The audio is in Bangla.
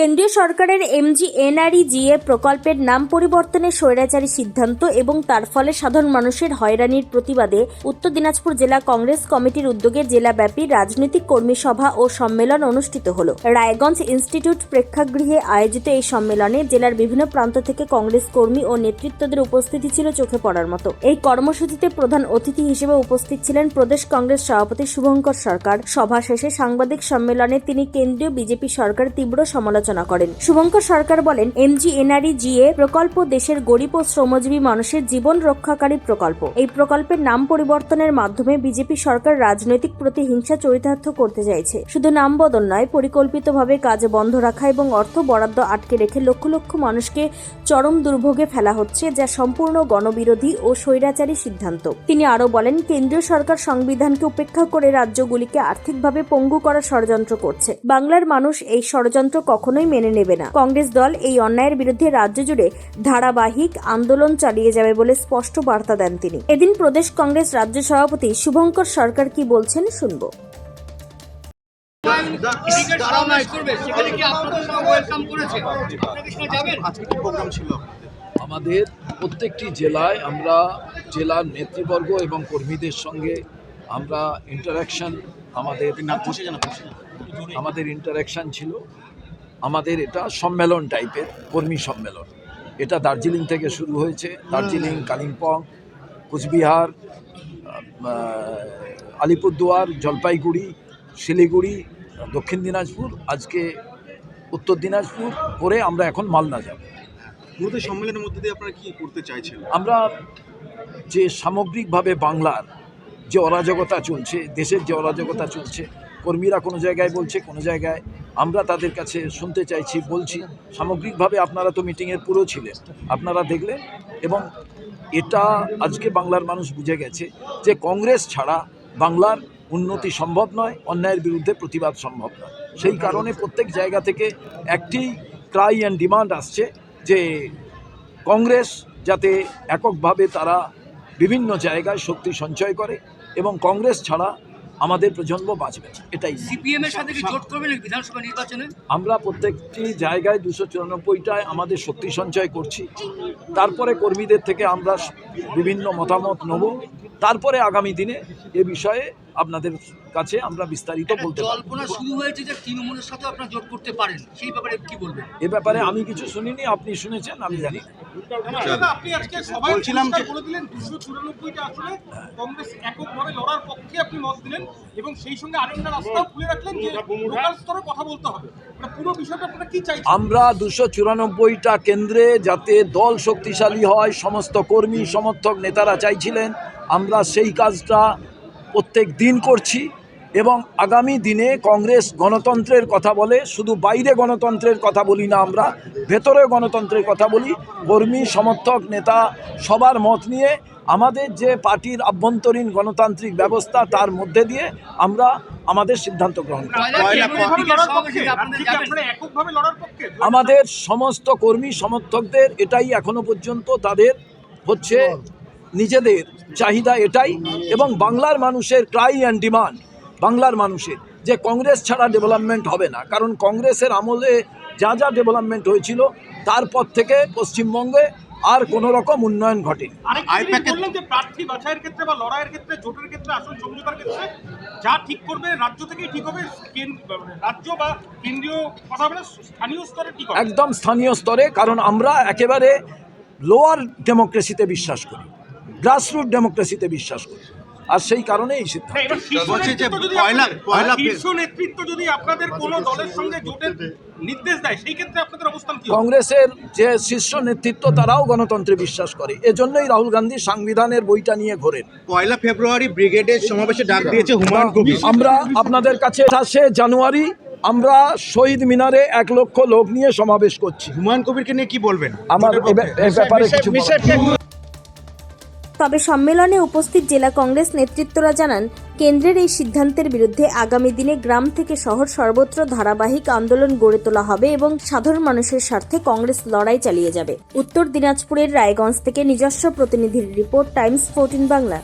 কেন্দ্রীয় সরকারের এমজি এনআরইজিএ প্রকল্পের নাম পরিবর্তনের স্বৈরাচারী সিদ্ধান্ত এবং তার ফলে সাধারণ মানুষের হয়রানির প্রতিবাদে উত্তর দিনাজপুর জেলা কংগ্রেস কমিটির উদ্যোগে জেলাব্যাপী রাজনৈতিক কর্মী সভা ও সম্মেলন অনুষ্ঠিত হল। রায়গঞ্জ ইনস্টিটিউট প্রেক্ষাগৃহে আয়োজিত এই সম্মেলনে জেলার বিভিন্ন প্রান্ত থেকে কংগ্রেস কর্মী ও নেতৃত্বদের উপস্থিতি ছিল চোখে পড়ার মতো। এই কর্মসূচিতে প্রধান অতিথি হিসেবে উপস্থিত ছিলেন প্রদেশ কংগ্রেস সভাপতি শুভঙ্কর সরকার। সভা শেষে সাংবাদিক সম্মেলনে তিনি কেন্দ্রীয় বিজেপি সরকার তীব্র সমালোচনা করেন। শুভঙ্কর সরকার বলেন, এমজি, এনআরই, জিএ প্রকল্প দেশের গরিব ও শ্রমজীবী মানুষের জীবন রক্ষাকারী প্রকল্প। এই প্রকল্পের নাম পরিবর্তনের মাধ্যমে বিজেপি সরকার রাজনৈতিক প্রতিহিংসা চরিতার্থ করতে চাইছে। শুধু নাম বদল নয়, পরিকল্পিতভাবে কাজ বন্ধ রাখা এবং অর্থ বরাদ্দ আটকে রেখে লক্ষ লক্ষ মানুষকে চরম দুর্ভোগে ফেলা হচ্ছে, যা সম্পূর্ণ গণবিরোধী ও স্বৈরাচারী সিদ্ধান্ত। তিনি আরও বলেন, কেন্দ্রীয় সরকার সংবিধানকে উপেক্ষা করে রাজ্যগুলিকে আর্থিকভাবে পঙ্গু করার ষড়যন্ত্র করছে। বাংলার মানুষ এই ষড়যন্ত্র কখনোই মেনে নেবে না। কংগ্রেস দল এই অন্যায়ের বিরুদ্ধে রাজ্য জুড়ে ধারাবাহিক আন্দোলন চালিয়ে যাবে বলে স্পষ্ট বার্তা দেন তিনি। এদিন প্রদেশ কংগ্রেস রাজ্য সভাপতি শুভঙ্কর সরকার কি বলছেন শুনব। আমাদের প্রত্যেকটি জেলায় আমরা জেলার নেতৃবর্গ এবং কর্মীদের সঙ্গে আমরা ইন্টারাকশন আমাদের আমাদের ইন্টারাকশন ছিল। আমাদের এটা সম্মেলন টাইপের কর্মী সম্মেলন। এটা দার্জিলিং থেকে শুরু হয়েছে। দার্জিলিং কালিম্পং কুচবিহার আলিপুরদুয়ার জলপাইগুড়ি শিলিগুড়ি দক্ষিণ দিনাজপুর আজকে উত্তর দিনাজপুর করে আমরা এখন মালদা যাব। মূলত সম্মেলনের মধ্যে দিয়ে আপনারা কি করতে চাইছেন? আমরা যে সামগ্রিকভাবে বাংলার যে অরাজকতা চলছে দেশের যে অরাজকতা চলছে কর্মীরা কোনো জায়গায় বলছে কোনো জায়গায় আমরা তাদের কাছে শুনতে চাইছি, বলছি, সামগ্রিকভাবে আপনারা তো মিটিংয়ের পুরো ছিলেন। আপনারা দেখলেন এবং এটা আজকে বাংলার মানুষ বুঝে গেছে যে কংগ্রেস ছাড়া বাংলার উন্নতি সম্ভব নয়, অন্যায়ের বিরুদ্ধে প্রতিবাদ সম্ভব নয়। সেই কারণে প্রত্যেক জায়গা থেকে একটি ক্রাই অ্যান্ড ডিমান্ড আসছে যে কংগ্রেস যাতে এককভাবে তারা বিভিন্ন জায়গায় শক্তি সঞ্চয় করে এবং কংগ্রেস ছাড়া আমাদের প্রজন্ম বাঁচবে এটাই। সিপিএম এর সাথে কি জোট করবেন নাকি বিধানসভা নির্বাচনে? আমরা প্রত্যেকটি জায়গায় দুশো চুরানব্বইটায় আমাদের শক্তি সঞ্চয় করছি। তারপরে কর্মীদের থেকে আমরা বিভিন্ন মতামত নেব। তারপরে আগামী দিনে এ বিষয়ে আপনাদের কাছে আমরা বিস্তারিত বলতে পারব। শুরু হয়েছে যে তৃণমূলের সাথে আপনারা জোট করতে পারেন। সেই ব্যাপারে কি বলবেন? এ ব্যাপারে আমি কিছু শুনিনি আপনি শুনেছেন আমি জানি। আপনি আজকে সবাই বলছিলাম যে- বলে দিলেন দুশো চুরানব্বইটা আসলে কংগ্রেস এককভাবে লড়ার পক্ষে আপনি মত দিলেন এবং সেই সঙ্গে আরেকটা রাস্তাও খুলে রাখলেন যে লোকাল স্তরে কথা বলতে হবে। মানে পুরো বিষয়টা আপনারা কি চাইছেন? আমরা দুশো চুরানব্বইটা কেন্দ্রে যাতে দল শক্তিশালী হয় সমস্ত কর্মী সমর্থক নেতারা চাইছিলেন আমরা সেই কাজটা প্রত্যেক দিন করছি এবং আগামী দিনে কংগ্রেস গণতন্ত্রের কথা বলে শুধু বাইরে গণতন্ত্রের কথা বলি না আমরা ভেতরে গণতন্ত্রের কথা বলি কর্মী সমর্থক নেতা সবার মত নিয়ে আমাদের যে পার্টির আভ্যন্তরীণ গণতান্ত্রিক ব্যবস্থা তার মধ্যে দিয়ে আমরা আমাদের সিদ্ধান্ত গ্রহণ আমাদের সমস্ত কর্মী সমর্থকদের এটাই এখনও পর্যন্ত তাদের হচ্ছে নিজেদের চাহিদা এটাই এবং বাংলার মানুষের ক্রাই অ্যান্ড ডিমান্ড বাংলার মানুষের যে কংগ্রেস ছাড়া ডেভেলপমেন্ট হবে না। কারণ কংগ্রেসের আমলে যা যা ডেভেলপমেন্ট হয়েছিল তারপর থেকে পশ্চিমবঙ্গে আর কোনো রকম উন্নয়ন ঘটেনি। আরেকটা আই জিনিস প্যাকেট- বললেন যে প্রার্থী বাছাইয়ের ক্ষেত্রে বা লড়াইয়ের ক্ষেত্রে জোটের ক্ষেত্রে আসন সমঝোতার ক্ষেত্রে যা ঠিক করবে রাজ্য থেকেই ঠিক হবে রাজ্য বা কেন্দ্রীয় কথা হবে স্থানীয় স্তরে ঠিক একদম স্থানীয় স্তরে কারণ আমরা একেবারে লোয়ার ডেমোক্রেসিতে বিশ্বাস করি। গ্রাসরুট ডেমোক্রেসিতে বিশ্বাস করি। আর সেই কারণে এই সিদ্ধান্ত। না, এবার শীর্ষ বলছি যে নেতৃত্ব যদি পয়লা- আপনাদের- পয়লা শীর্ষ নেতৃত্ব যদি আপনাদের কোনো দলের সঙ্গে জোটের নির্দেশ দেয় সেই ক্ষেত্রে আপনাদের অবস্থান কি হবে? কংগ্রেসের যে শীর্ষ নেতৃত্ব তারাও গণতন্ত্রে বিশ্বাস করে। এজন্যই রাহুল গান্ধী সংবিধানের বইটা নিয়ে ঘোরেন। পয়লা ফেব্রুয়ারি ব্রিগেডের সমাবেশে ডাক দিয়েছে হুমায়ুন কবির। আমরা আপনাদের কাছে আঠাশে জানুয়ারি আমরা শহীদ মিনারে এক লক্ষ লোক নিয়ে সমাবেশ করছি। হুমায়ুন কবিরকে নিয়ে কি বলবেন? আমার ব্যাপারে কিছু। তবে সম্মেলনে উপস্থিত জেলা কংগ্রেস নেতৃত্বরা জানান, কেন্দ্রের এই সিদ্ধান্তের বিরুদ্ধে আগামী দিনে গ্রাম থেকে শহর সর্বত্র ধারাবাহিক আন্দোলন গড়ে তোলা হবে এবং সাধারণ মানুষের স্বার্থে কংগ্রেস লড়াই চালিয়ে যাবে। উত্তর দিনাজপুরের রায়গঞ্জ থেকে নিজস্ব প্রতিনিধির রিপোর্ট, টাইমস ফোরটিন বাংলা।